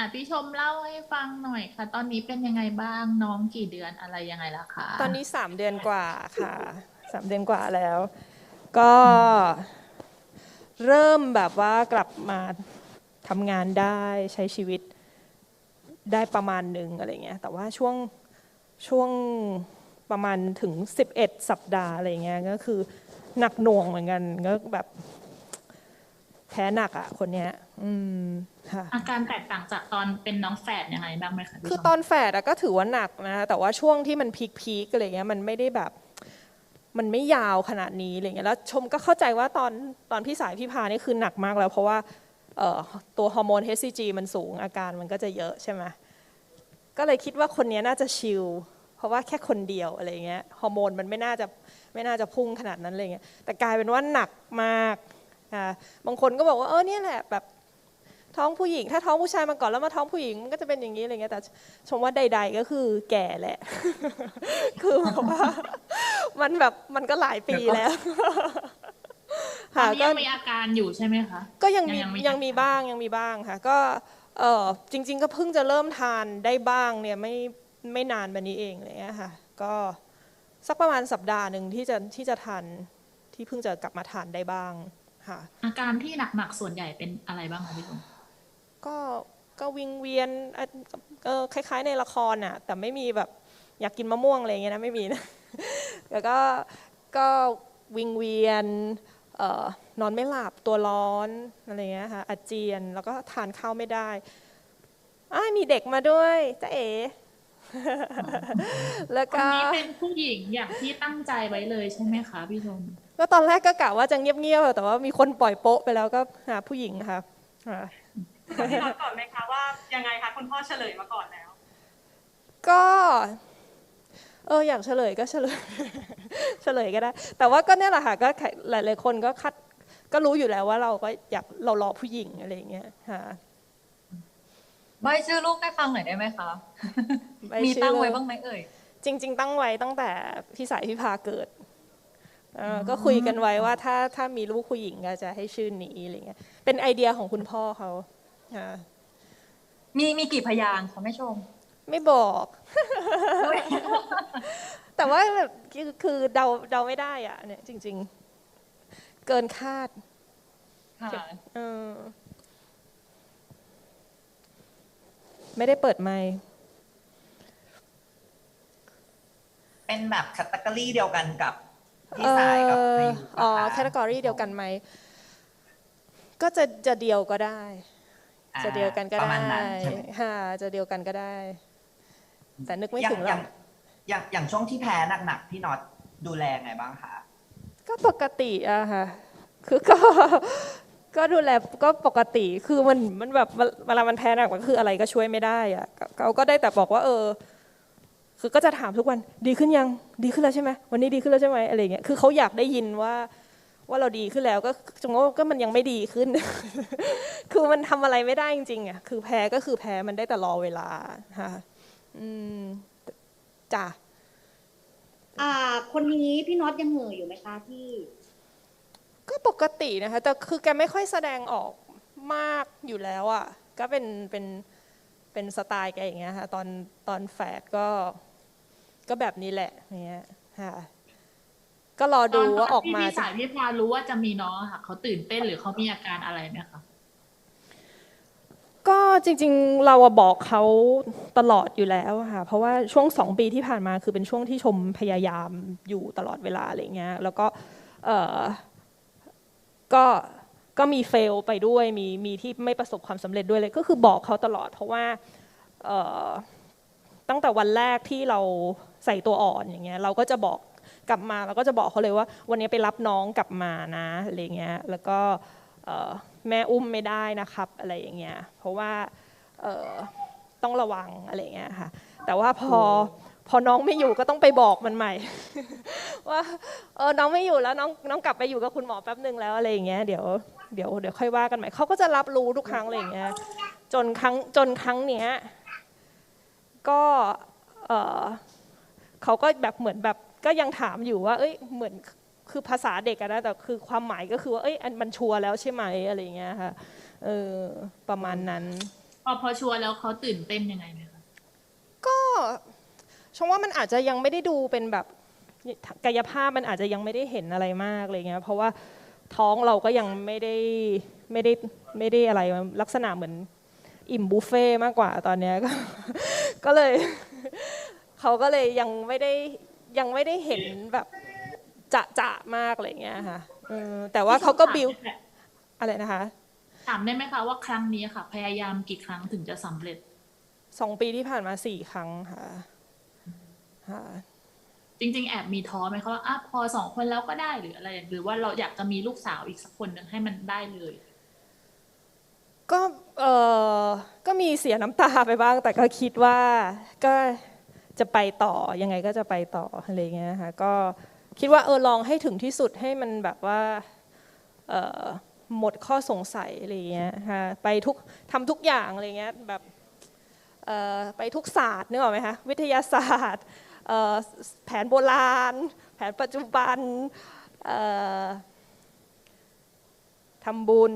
อะพี่ชมเล่าให้ฟังหน่อยค่ะ ตอนนี้เป็นยังไงบ้างน้องกี่เดือนอะไรยังไงล่ะคะตอนนี้สามเดือนกว่าค่ะสามเดือนกว่าแล้ว ก็เริ่มแบบว่ากลับมาทำงานได้ใช้ชีวิตได้ประมาณหนึ่งอะไรเงี้ย แต่ว่าช่วงช่วงประมาณถึง 11 สัปดาห์อะไรเงี้ยก็คือหนักหน่วงเหมือนกันก็แบบ แพ้หนักอะคนเนี้ย อืมค่ะ อาการแตกต่างจากตอนเป็นน้องแฝดยังไงบ้างไหมคะพี่คือชมตอนแฝดอะก็ถือว่าหนักนะ แต่ว่าช่วงที่มันพีคพีคอะไรเงี้ย มันไม่ได้แบบ มันไม่ยาวขนาดนี้อะไรเงี้ย แล้วชมก็เข้าใจว่าตอนตอนพี่สายพี่พานี่คือหนักมากแล้ว เพราะว่าเอ่อตัวฮอร์โมน HCG มันสูงอาการมันก็จะเยอะใช่ไหมก็เลยคิดว่าคนนี้น่าจะชิลเพราะว่าแค่คนเดียวอะไรเงี้ยฮอร์โมนมันไม่น่าจะไม่น่าจะพุ่งขนาดนั้นอะไรเงี้ยแต่กลายเป็นว่าหนักมากอ่า บางคนก็บอกว่าเออเนี่ยแหละแบบท้องผู้หญิง ถ้าท้องผู้ชายมาก่อนแล้วมาท้องผู้หญิงมันก็จะเป็นอย่างนี้อะไรเงี้ยแต่ชมว่าใด ๆ ก็คือแก่แหละ คือแบบว่ามันแบบมันก็หลายปีแล้วตอนค่ะนี้ก็ยังมีอาการอยู่ใช่ไหมคะก็ยังมียังมียังมีบ้างยังมีบ้างค่ะ ก็เออจริง ๆ ก็เพิ่งจะเริ่มทานได้บ้างเนี่ยไม่ไม่นานมานี้เองอะไรเลยค่ะ ก็สักประมาณสัปดาห์หนึ่งที่จะที่จะทานที่เพิ่งจะกลับมาทานได้บ้าง ค่ะ อาการที่หนักๆส่วนใหญ่เป็นอะไรบ้างคะพี่ชมก็ก็วิงเวียนอะเออคล้าย ๆ ในละครน่ะ แต่ไม่มีแบบอยากกินมะม่วงอะไรอย่างเงี้ยนะไม่มีนะแล้วก็ก็วิงเวียนเอ่อนอนไม่หลับตัวร้อนอะไรเงี้ยค่ะอาเจียนแล้วก็ทานข้าวไม่ได้อ้ายมีเด็กมาด้วยจ้าเอ๋ แล้วคนก็นี้เป็นผู้หญิงอย่างที่ตั้งใจไว้เลยใช่ไหมคะพี่ชมก็ตอนแรกก็กะว่าจะเงียบๆแต่ว่ามีคนปล่อยโป๊ะไปแล้วก็หาผู้หญิงค่ะอ่าถามพี่น็อตก่อนไหมคะว่ายังไงคะคุณพ่อเฉลยมาก่อนแล้ว ก็ เอออยากเฉลยก็เฉลย เฉลยก็ได้ แต่ว่าก็เนี่ยแหละค่ะก็หลายๆคนก็คัดก็รู้อยู่แล้วว่าเราก็อยากเรารอผู้หญิงอะไรอย่างเงี้ยค่ะ ใบชื่อลูกให้ฟังหน่อยได้ไหมคะ ใบมีชื่อตั้งไว้บ้างไหมเอ่ย จริง ๆ ตั้งไว้ตั้งแต่พี่สายพี่พาเกิดเอออก็คุยกันไว้ว่าถ้าถ้ามีลูกผู้หญิงก็จะให้ชื่อนี้อะไรเงี้ยเป็นไอเดียของคุณพ่อเขาค่ะมีมีกี่พยางค์คะแม่ชม ไม่บอก แต่ว่าแบบคือคือเดาเดาไม่ได้อะเนี่ยจริง ๆ เกินคาดค่ะ เออ ไม่ได้เปิดไมค์เป็นแบบแคตตากรีเดียวกันกับพี่เอสายกับอพายุอ๋อปะะแคตตากรีเดียวกันไหม ก็จะจะเดียวก็ได้อ่าจะเดียวกันก็ประได้มาณนั้นใช่ไหมค่ะจะเดียวกันก็ได้ แต่นึกไม่อย่างถึงหรออย่างกอย่างอย่างช่วงที่แพ้หนักๆพี่น็อตดูแลไงบ้างคะก็ปกติอะค่ะ คือก็ ก็ดูแลก็ปกติคือมันมันแบบเวลามันแพ้หนักมันคืออะไรก็ช่วยไม่ได้อะเขาก็ได้แต่บอกว่าเออ คือก็จะถามทุกวันดีขึ้นยังดีขึ้นแล้วใช่ไหมวันนี้ดีขึ้นแล้วใช่ไหมอะไรเงี้ยคือเขาอยากได้ยินว่าว่าเราดีขึ้นแล้วก็จงก็มันยังไม่ดีขึ้น คือมันทำอะไรไม่ได้จริงๆอะคือแพ้ก็คือแพ้มันได้แต่รอเวลาค่ะอืมจ้ะอ่า คนนี้พี่น็อตยังเหม่ออยู่ไหมคะพี่ ก็ปกตินะคะ แต่คือแกไม่ค่อยแสดงออกมากอยู่แล้วอะ ก็เป็นเป็นเป็นสไตล์แกอย่างเงี้ยค่ะ ตอนตอนแฝดก็ก็แบบนี้แหละอย่างเงี้ยค่ะ ก็รอดูว่าออกมาตนที่พี่จะสายพี่พารู้ว่าจะมีน้องอะค่ะเขาตื่นเต้นหรือเขามีอาการอะไรไหมคะก็จริงๆเราอะบอกเขาตลอดอยู่แล้วอะค่ะ เพราะว่าช่วงสองปีที่ผ่านมาคือเป็นช่วงที่ชมพยายามอยู่ตลอดเวลาอะไรเงี้ย แล้วก็เออ ก็ก็มีเฟลไปด้วยมีมีที่ไม่ประสบความสำเร็จด้วยเลย ก็คือบอกเขาตลอด เพราะว่าตั้งแต่วันแรกที่เราใส่ตัวอ่อนอย่างเงี้ยเราก็จะบอกกลับมาเราก็จะบอกเขาเลยว่า วันนี้ไปรับน้องกลับมานะอะไรเงี้ยแล้วก็แม่อุ้มไม่ได้นะครับอะไรอย่างเงี้ยเพราะว่าต้องระวังอะไรเงี้ยค่ะแต่ว่าพอ พอน้องไม่อยู่ก็ต้องไปบอกมันใหม่ ว่าเออน้องไม่อยู่แล้วน้องน้องกลับไปอยู่กับคุณหมอแป๊บหนึ่งแล้วอะไรอย่างเงี้ยเดี๋ยวเดี๋ยวเดี๋ยวค่อยว่ากันใหม่เขาก็จะรับรู้ทุกครั้งอะไรอย่างเงี้ยจนครั้งจนครั้งเนี้ยก็เออเขาก็แบบเหมือนแบบก็ยังถามอยู่ว่า เอ้ยเหมือนคือภาษาเด็กอะนะแต่คือความหมายก็คือว่าเอ้ยอันมันชัวร์แล้วใช่ไหมอะไรอย่างเงี้ยค่ะเออประมาณนั้นพอพอชัวร์แล้วเขาตื่นเต้นยังไงไหมคะก็ ชมว่ามันอาจจะยังไม่ได้ดูเป็นแบบกายภาพมันอาจจะยังไม่ได้เห็นอะไรมากอะไรเงี้ยเพราะว่าท้องเราก็ยังไม่ได้ไม่ได้ไม่ได้อะไรลักษณะเหมือนอิ่มบุฟเฟ่ต์มากกว่าตอนเนี้ยก็ก็เลยเขาก็เลยยังไม่ได้ยังไม่ได้เห็นแบบจะจะมากอะไรเงี้ยค่ะเออแต่ว่าเขาก็บิวอะไรนะคะ ถามได้ไหมคะว่าครั้งนี้ค่ะ พยายามกี่ครั้งถึงจะสำเร็จสองปีที่ผ่านมาสี่ครั้งค่ะ ค่ะจริง ๆ แอบมีท้อไหมคะว่าอะพอสองคนแล้วก็ได้หรืออะไรหรือว่าเราอยากจะมีลูกสาวอีกสักคนหนึ่งให้มันได้เลย ก็เออก็มีเสียน้ำตาไปบ้าง แต่ก็คิดว่าก็จะไปต่อยังไงก็จะไปต่ออะไรเงี้ยค่ะก็คิดว่าเออลองให้ถึงที่สุดให้มันแบบว่าเออหมดข้อสงสัยอะไรเงี้ยค่ะไปทุกทำทุกอย่างอะไรเงี้ยแบบเอ่อไปทุกศาสตร์นึกออกไหมคะวิทยาศาสตร์เอ่อ แผนโบราณ แผนปัจจุบันทำบุญ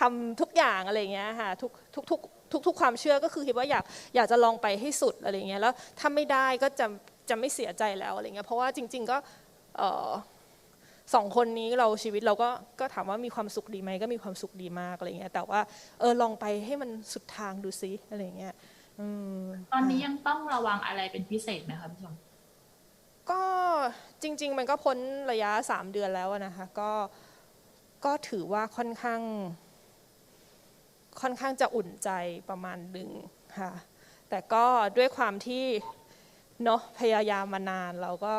ทำทุกอย่างอะไรเงี้ยค่ะทุกทุกทุกทุกทุกความเชื่อก็คือคิดว่าอยากอยากจะลองไปให้สุดอะไรเงี้ยแล้วถ้าไม่ได้ก็จะจะไม่เสียใจแล้วอะไรเงี้ยเพราะว่าจริง ๆก็สองคนนี้เราชีวิตเราก็ก็ถามว่ามีความสุขดีไหมก็มีความสุขดีมากอะไรเงี้ยแต่ว่าเออลองไปให้มันสุดทางดูซิอะไรเงี้ย ตอนนี้ยังต้องระวังอะไรเป็นพิเศษไหมคะพี่ชมก็จริง ๆ มันก็พ้นระยะสามเดือนแล้วอะนะคะก็ก็ถือว่าค่อนข้าง ค่อนข้างจะอุ่นใจประมาณหนึ่งค่ะแต่ก็ด้วยความที่เนาะพยายามมานานเราก็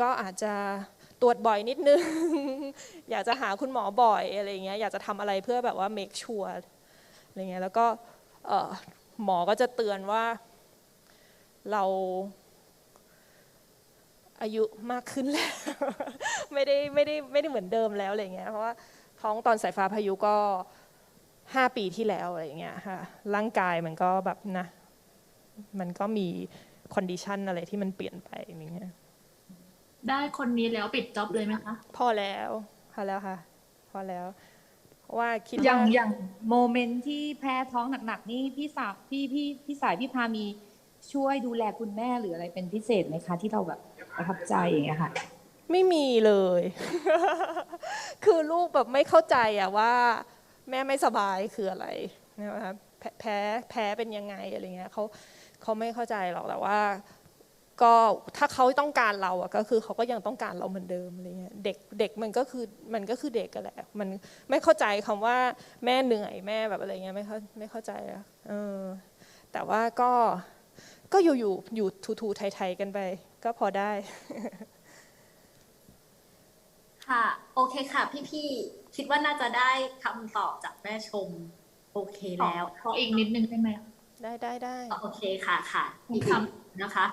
ก็อาจจะตรวจบ่อยนิดนึง อยากจะหาคุณหมอบ่อยอะไรเงี้ยอยากจะทำอะไรเพื่อแบบว่า make sure อะไรเงี้ยแล้วก็เอ่อ หมอก็จะเตือนว่าเราอายุมากขึ้นแล้ว ไม่ได้ไม่ได้ไม่ได้เหมือนเดิมแล้วอะไรเงี้ยเพราะว่าท้องตอนสายฟ้าพายุก็ห้าปีที่แล้วอะไรเงี้ยค่ะร่างกายมันก็แบบนะมันก็มีคอนดิชันอะไรที่มันเปลี่ยนไปอย่างเงี้ยได้คนนี้แล้วปิดจ็อบเลยไหมคะ พอแล้วพอแล้วค่ะ พอแล้ว เพราะว่าคิดอย่างว่าอย่างโมเมนต์ที่แพ้ท้องหนักๆนี่พี่สาวพี่พี่พี่สายพี่พามีช่วยดูแลคุณแม่หรืออะไรเป็นพิเศษไหมคะ ที่เราแบบประทับใจอย่างเงี้ยค่ะ ไม่มีเลย คือลูกแบบไม่เข้าใจอะว่า แม่ไม่สบายคืออะไรนะคะแพ้แพ้แพ้เป็นยังไงอะไรเงี้ยเขาเขาไม่เข้าใจหรอกแต่ว่า ก็ถ้าเขาต้องการเราอะก็คือเขาก็ยังต้องการเราเหมือนเดิมอะไรเงี้ยเด็กเด็กมันก็คือมันก็คือเด็กกันแหละมันไม่เข้าใจคำว่าแม่เหนื่อยแม่แบบอะไรเงี้ยไม่เข้าไม่เข้าใจอะเออแต่ว่าก็ก็อยู่อยู่อยู่ทูทูไทยๆกันไป ก็พอได้ ค่ะ โอเคค่ะ พี่ๆคิดว่าน่าจะได้คำตอบจากแม่ชม โอเคแล้วขออีกนิดนึงได้ไหมได้ได้ได้โอเคค่ะค่ะอีกคนะคะ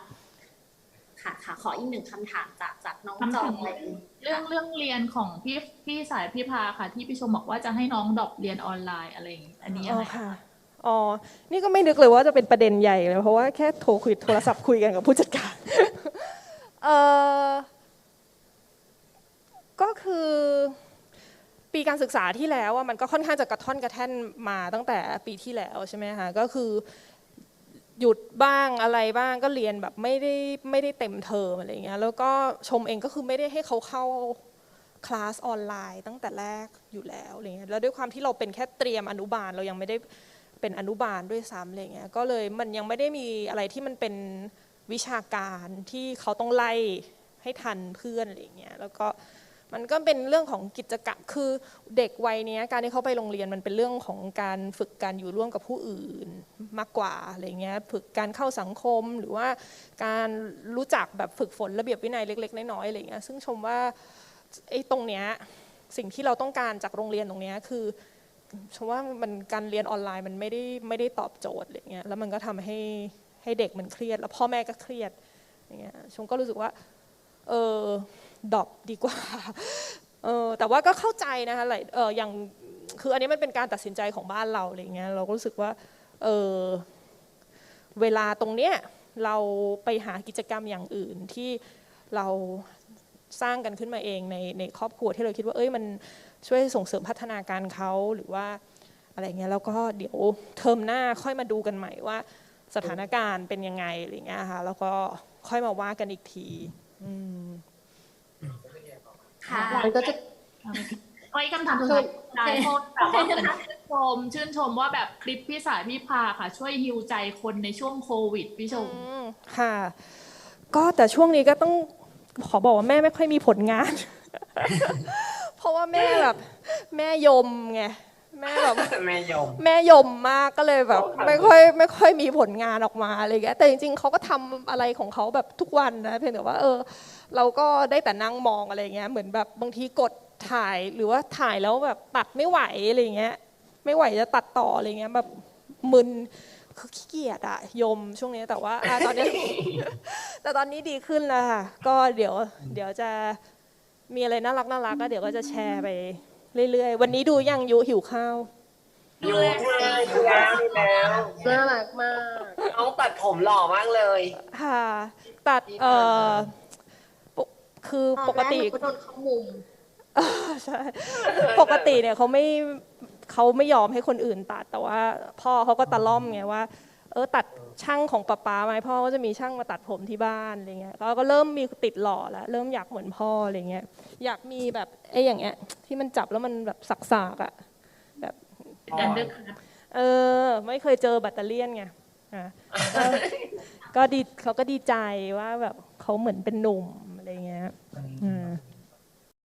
ค่ะค่ะขออีกหนึ่งคำถามจากจากน้องคำจอถามมเลยเรื่องเรื่องเรียนของพี่พี่สายพี่พาค่ะ ที่พี่ชมบอกว่าจะให้น้องดรอปเรียนออนไลน์อะไรอย่างงี้อันนี้ยัอ๋งอไงค่ะอ๋อ นี่ก็ไม่นึกเลยว่าจะเป็นประเด็นใหญ่เลย เพราะว่าแค่โทรคุยโทรศัพท์คุยกันกับผู้จัดการ เออก็คือปีการศึกษาที่แล้วอะมันก็ค่อนข้างจะกระท่อนกระแท่นมาตั้งแต่ปีที่แล้วใช่ไหมคะ ก็คือ หยุดบ้างอะไรบ้างก็เรียนแบบไม่ได้ไม่ได้เต็มเทอมอะไรเงี้ยแล้วก็ชมเองก็คือไม่ได้ให้เขาเข้าคลาสออนไลน์ตั้งแต่แรกอยู่แล้วอะไรเงี้ยแล้วด้วยความที่เราเป็นแค่เตรียมอนุบาลเรายังไม่ได้เป็นอนุบาลด้วยซ้ำอะไรเงี้ยก็เลยมันยังไม่ได้มีอะไรที่มันเป็นวิชาการที่เขาต้องไล่ให้ทันเพื่อนอะไรเงี้ยแล้วก็ มันก็เป็นเรื่องของกิจกรรมคือเด็กวัยนี้การที่เขาไปโรงเรียนมันเป็นเรื่องของการฝึกการอยู่ร่วมกับผู้อื่นมากกว่าอะไรเงี้ยฝึกการเข้าสังคมหรือว่าการรู้จักแบบฝึกฝนระเบียบวินัยเล็ก ๆ น้อยๆอะไรเงี้ยซึ่งชมว่าไอ้ตรงเนี้ยสิ่งที่เราต้องการจากโรงเรียนตรงเนี้ยคือชมว่ามันการเรียนออนไลน์มันไม่ได้ไม่ได้ตอบโจทย์อะไรเงี้ยแล้วมันก็ทำให้ให้เด็กมันเครียด แล้วพ่อแม่ก็เครียดอย่างเงี้ยชมก็รู้สึกว่าเออ ดอปดีกว่าเออแต่ว่าก็เข้าใจนะคะหลายเอออย่างคืออันนี้มันเป็นการตัดสินใจของบ้านเราอะไรเงี้ยเราก็รู้สึกว่าเออเวลาตรงเนี้ยเราไปหากิจกรรมอย่างอื่นที่เราสร้างกันขึ้นมาเองในในครอบครัวที่เราคิดว่าเอ้ยมันช่วยส่งเสริมพัฒนาการเขาหรือว่าอะไรเงี้ยแล้วก็เดี๋ยวเทอมหน้าค่อยมาดูกันใหม่ว่า สถานการณ์เป็นยังไงอะไรเงี้ยค่ะแล้วก็ค่อยมาว่ากันอีกที อืม ค่ะ มันก็จะก็อีกคำถามสุดท้ายนายโทษแบบว่าเหมือนชื่นชมชื่นชมว่าแบบคลิปพี่สายพี่พาค่ะ ช่วยฮิวใจคนในช่วงโควิดพี่ชม อืมค่ะ ก็แต่ช่วงนี้ก็ต้องขอบอกว่าแม่ไม่ค่อยมีผลงาน เพราะว่าแม่แบบ แม่ยมไง แม่แบบแม่ยมแม่ยมมากก็เลยแบบ ไม่ค่อยไม่ค่อยมีผลงานออกมาอะไรเงี้ยแต่จริงๆเขาก็ทำอะไรของเขาแบบทุกวันนะเพียงแต่ว่าเออ เราก็ได้แต่นั่งมองอะไรเงี้ยเหมือนแบบบางทีกดถ่ายหรือว่าถ่ายแล้วแบบตัดไม่ไหวอะไรเงี้ย ไม่ไหวจะตัดต่ออะไรเงี้ยแบบมึนคือขี้เกียจอะยมช่วงนี้แต่ว่าอะตอนนี้ แต่ตอนนี้ดีขึ้นแล้วค่ะก็เดี๋ยว เดี๋ยวจะมีอะไรน่ารักน่ารักก็เดี๋ยวก็จะแชร์ไป เรื่อยๆ วันนี้ดูยังยุหิวข้าว อยู่เลยดูแล้วดูแล้วน่ารักมาก น้องตัดผมหล่อมากเลย ค่ะ ตัดเอ่อปกคือปกติก็โดนเขามุมใช่ปกติเนี่ยเขาไม่เขาไม่ยอมให้คนอื่นตัด แต่ว่าพ่อเขาก็ตะล่อมไงว่า เออตัดช่างของป๊าป๊าไหมพ่อก็จะมีช่างมาตัดผมที่บ้านอะไรเงี้ยก็ก็เริ่มมีติดหล่อแล้วเริ่มอยากเหมือนพ่ออะไรเงี้ยอยากมีแบบไอ้อย่างเงี้ยที่มันจับแล้วมันแบบสักๆอะแบบอันเดอร์คัทเออไม่เคยเจอแบตเตอเลี่ยนไงอะก็ก็ดีเขาก็ดีใจว่าแบบเขาเหมือนเป็นหนุ่ม